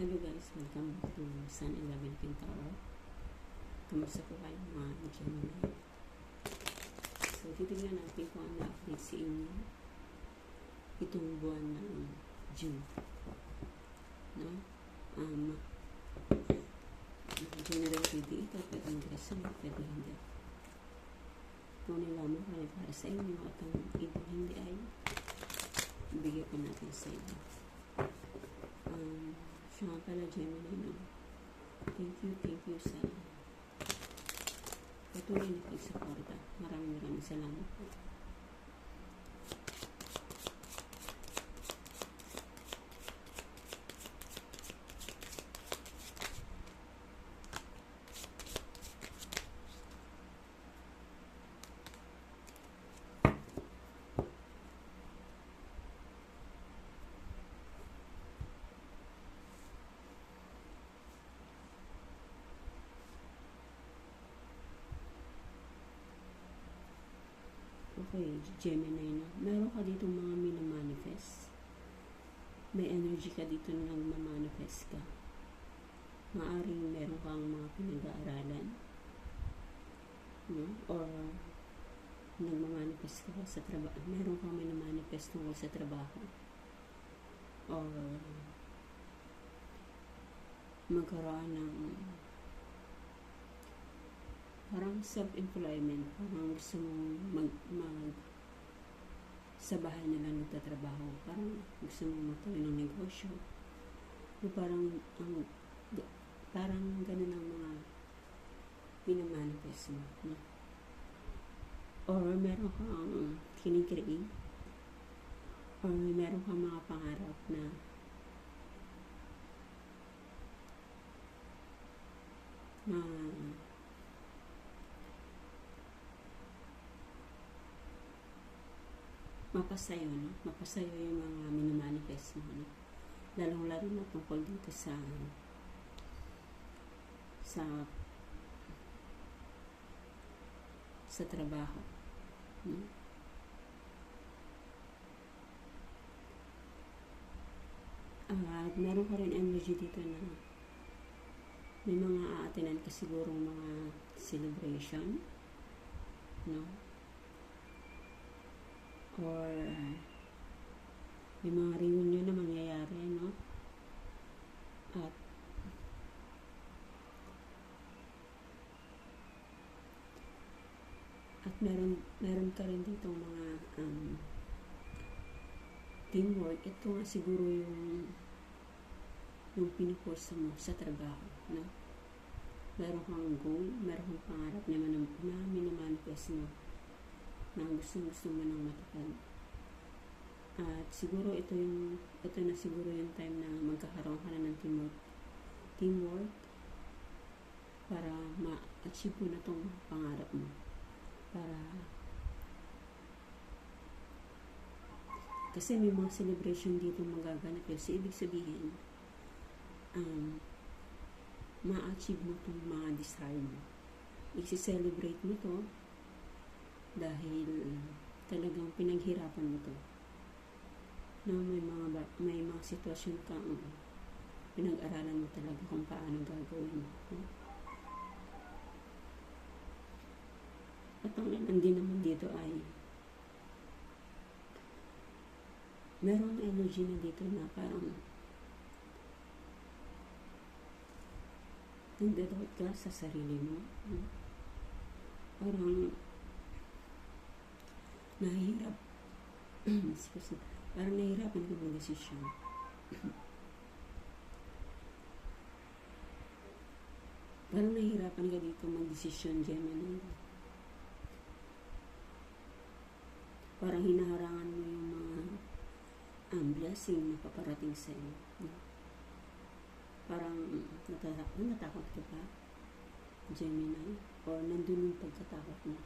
Hello guys, welcome to Sun 11 Pin Tower. Kamusta po kayo mga Gemini? So, titignan natin kung ano update sa inyo itong buwan ng June. No? Um, general reading ito, pwede interesan, pwede hindi. Kung nilamang kami para sa inyo at ang ibang hindi ay bigyan po natin sa inyo. Um, siya nga pala, Gemini, no? Thank you, thank you sa patuloy na pagsuporta. Maraming maraming salamat po. Okay, Gemini na. Meron ka dito mga minamanifest. May energy ka dito na nagmamanifest ka. Maaring meron kang mga pinag-aaralan. No? Or nagmamanifest ka sa trabaho. Meron kang minamanifest tungkol sa trabaho. Or magkaroon ng parang self-employment, parang gusto mong mag, mag sa bahay na lang nagtatrabaho, parang gusto mong magtayo ng negosyo. O parang, ang, parang ganun ang mga pinamanifest mo. No? Or meron kang kinikreate, or meron kang mga pangarap na na mapasayo, no? Mapasayo yung mga minamanifest mo, no? Lalong-lalo na tungkol dito sa sa sa trabaho. No? At meron ka rin energy dito na may mga aatinan ka sigurong mga celebration, no? Or may mga reunion na mangyayari, no? At at meron meron ka rin dito mga um, teamwork. Ito nga siguro yung yung pinupusa mo sa trabaho, no? Meron kang goal, meron kang pangarap na, man, na minamanifest mo na gusto gusto mo nang matupad. At siguro ito yung ito na siguro yung time na magkakaroon ka na ng teamwork teamwork para ma-achieve mo na tong pangarap mo. Para kasi may mga celebration dito magaganap yun. So, ibig sabihin, um, ma-achieve mo itong mga desire mo. I-celebrate mo to dahil talagang pinaghirapan mo to na may mga may mga sitwasyon kang pinag-aralan mo talaga kung paano gagawin no? at ang nandin naman dito ay merong energy na dito na parang nagdadoubt ka sa sarili mo no? parang nahihirap excuse me parang nahihirapan ka ng desisyon. Parang nahihirapan ka dito mag-desisyon Gemini. Parang hinaharangan mo yung mga um, blessing na paparating sa iyo parang natakot, natakot ka ba Gemini? Or nandun yung pagkatakot mo?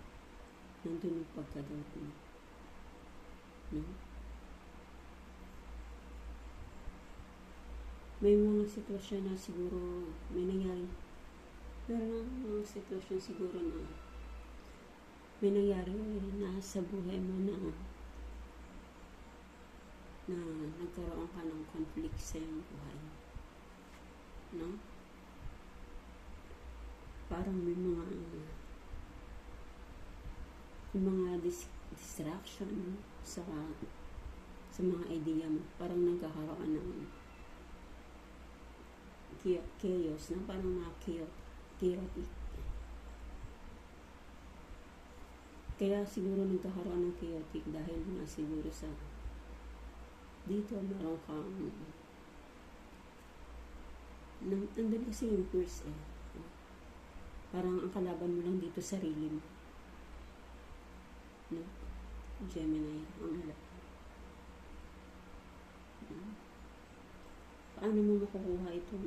Nandun yung pagka-doubt mo. No? May mga sitwasyon na siguro may nangyari. Pero mga sitwasyon siguro na may nangyari na sa buhay mo na na nagkaroon ka ng conflict sa iyong buhay. no? Parang may mga may mga dis- distraction sa sa mga idea mo. Parang nagkakaroon ng cha- chaos, no? Parang mga chaotic. Kaya siguro nagkakaroon ng chaotic dahil nga siguro sa dito meron kang nandun kasi yung curse eh. Parang ang kalaban mo lang dito sarili mo. No? Gemini, ang alam. No? Paano mo makukuha itong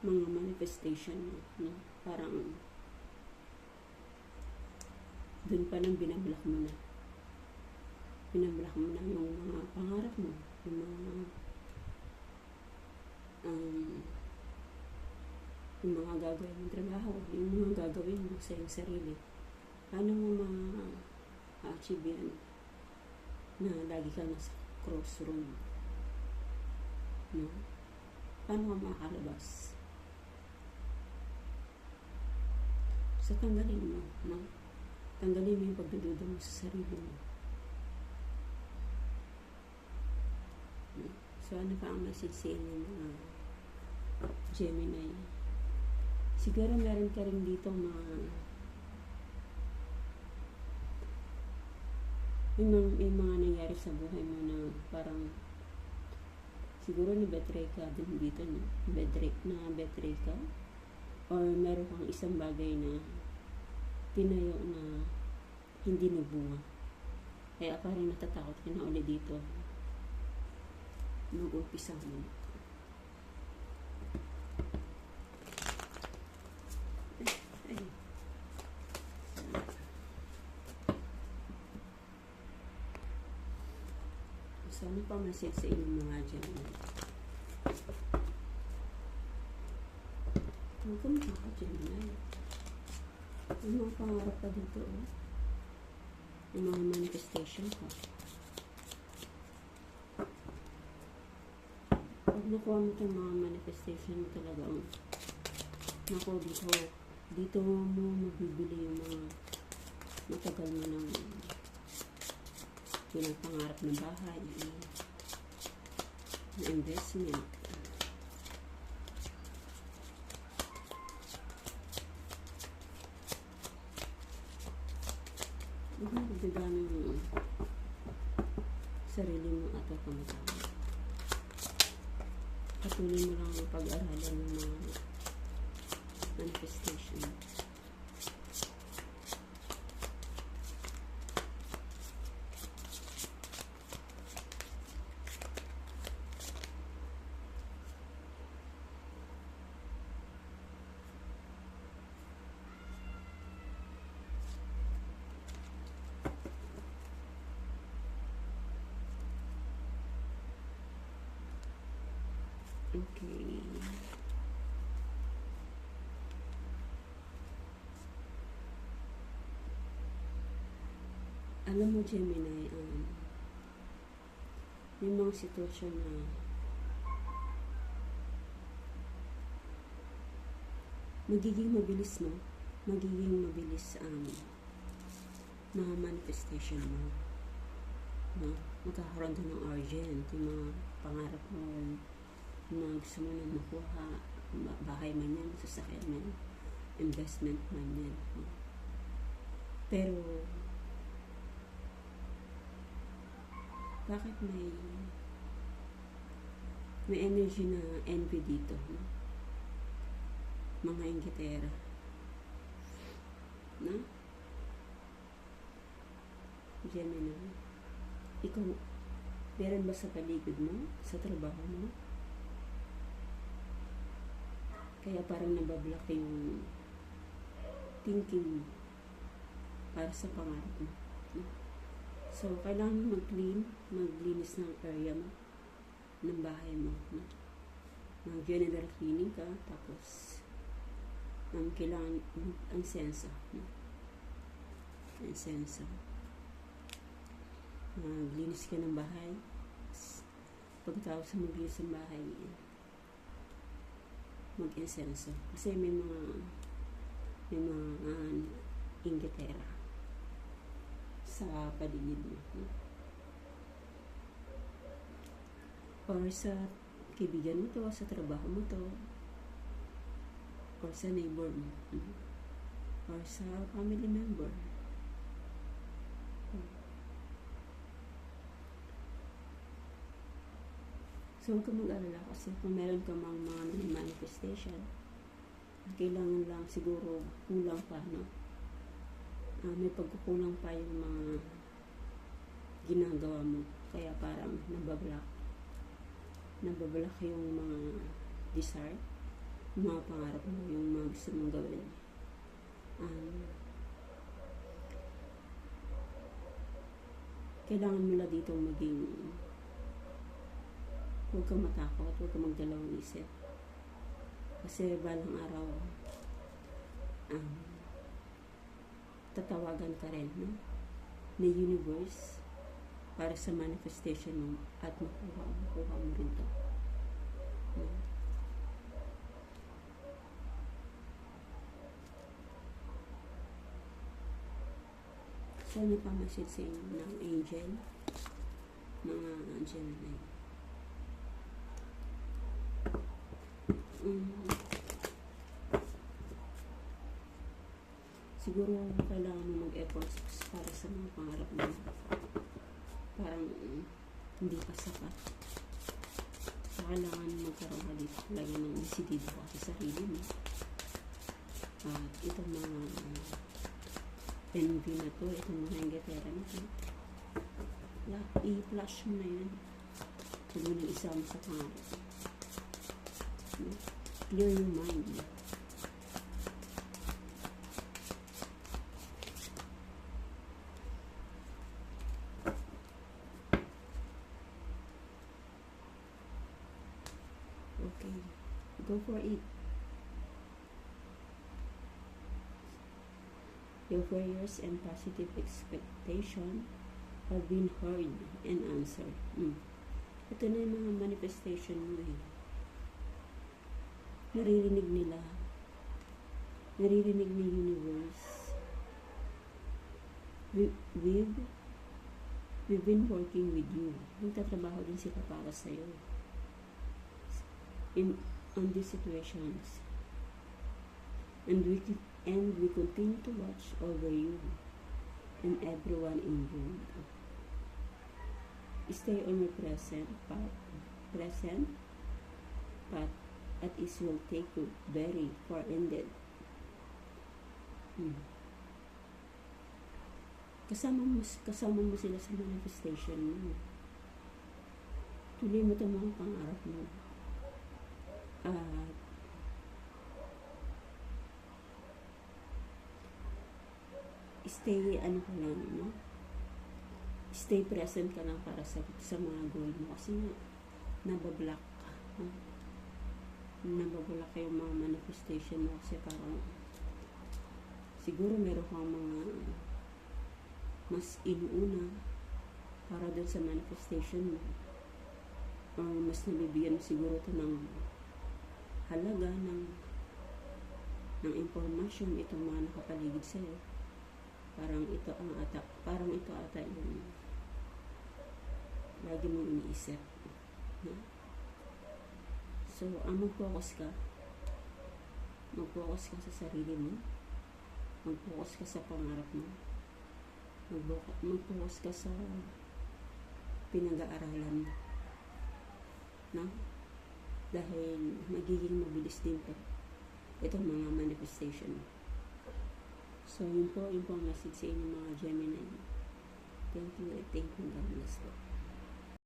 mga manifestation mo? No? Parang dun pa nang binablock mo na. Binablock mo na yung mga pangarap mo. Yung mga um, yung mga gagawin mong trabaho, yung mga gagawin mo sa iyong sarili. Paano mo ma-achieve yan na lagi ka nasa crossroad? No? Paano ka makakalabas? So, tanggalin mo, no? Tanggalin mo yung pagdududa mo sa sarili mo. No? So, ano pa ang message sa inyo mga Gemini? Siguro meron ka rin dito mga may mga, may mga nangyari sa buhay mo na parang siguro ni betray ka din dito no? betray, na betray ka? Or meron kang isang bagay na tinayo na hindi nabunga kaya parang natatakot ka na ulit dito. Mag-umpisa mo ay, ay. So, ano pa message sa inyong mga dyan? Huwag kang makaka-Gemini. Yung mga pangarap ka dito, oh. Yung mga manifestation ko. Pag nakuha mo itong mga manifestation mo talaga, oh. Naku, dito, dito mo mabibili yung mga matagal mo ng pinapangarap na bahay, na investment. Ano nagdadami mo sarili mo at kakamatawa. Patuloy mo lang ang pag-aralan ng mga manifestation. Okay. Alam mo, Gemini, um, may mga sitwasyon na magiging mabilis mo, magiging mabilis ang mga manifestation mo. No? Magkakaroon ka ng urgent, yung mga pangarap mo, na gusto mo na makuha, ba- bahay man yan, sasakyan man, investment man yan. Pero, bakit may may energy na envy dito, no? Mga inggitera. No? Gemini. Ikaw, meron ba sa paligid mo? Sa trabaho mo? Kaya parang nabablock yung thinking mo para sa pangarap mo. So, kailangan mo mag-clean, maglinis ng area mo, ng bahay mo. No? Mag-general cleaning ka, tapos ang kailangan ang sensa. No? Ang sensa. Maglinis ka ng bahay. pagkatapos sa mag sa bahay, mag-insenso. Kasi may mga may mga uh, inggitera sa paligid mo. no? Or sa kaibigan mo to, sa trabaho mo to, or sa neighbor mo, no? or sa family member. So, huwag ka mag-alala kasi kung meron ka mang mga manifestation, kailangan lang siguro kulang pa, no? Ah, may pagkukulang pa yung mga ginagawa mo. Kaya parang nabablock. Nabablock yung mga desire, yung mga pangarap mo, yung mga gusto mong gawin. Um, kailangan mo lang dito maging huwag kang matakot, huwag kang magdalawang isip. Kasi balang araw, um, tatawagan ka rin, no? Ni universe para sa manifestation mo at makuha, makuha mo rin to. No? So, ano pa message sa inyo ng angel? Mga Gemini. Mm. Siguro kailangan mo mag-effort para sa mga pangarap mo. Parang mm, hindi pa sapat. Kailangan magkaroon ka dito lagi ng desidido ka sa sarili mo. At itong mga uh, envy na to, itong mga ingatera na to, i-flash mo na yan. Huwag mo nang isama sa pangarap. Clear your mind. Okay, go for it. Your prayers and positive expectation have been heard and answered. Mm. Ito na yung mga manifestation mo eh. Naririnig nila. Naririnig ng universe. We, we've, we've been working with you. Nagtatrabaho din sila para sa'yo. In, on these situations. And we, and we continue to watch over you and everyone involved. Stay on your present path. Present path at it will take you very far ended. Hmm. Kasama mo, kasama mo sila sa manifestation mo. Tuloy mo itong mga pangarap mo. At stay, ano ka lang, no? Stay present ka lang para sa, sa mga goal mo. Kasi nabablock ka. No? Nabablock yung mga manifestation mo. Kasi parang, siguro meron kang mga mas inuuna para doon sa manifestation mo. Or mas nabibigyan siguro ito ng halaga ng ng impormasyon itong mga nakapaligid sa'yo parang ito ang ata parang ito ata yung lagi mong iniisip no? So ang mag-focus ka mag-focus ka sa sarili mo mag-focus ka sa pangarap mo mag-focus ka sa pinag-aaralan mo no? dahil magiging mabilis din to itong mga manifestation So, yun po, yun po ang message sa inyo mga Gemini. Thank you, thank you, God bless po.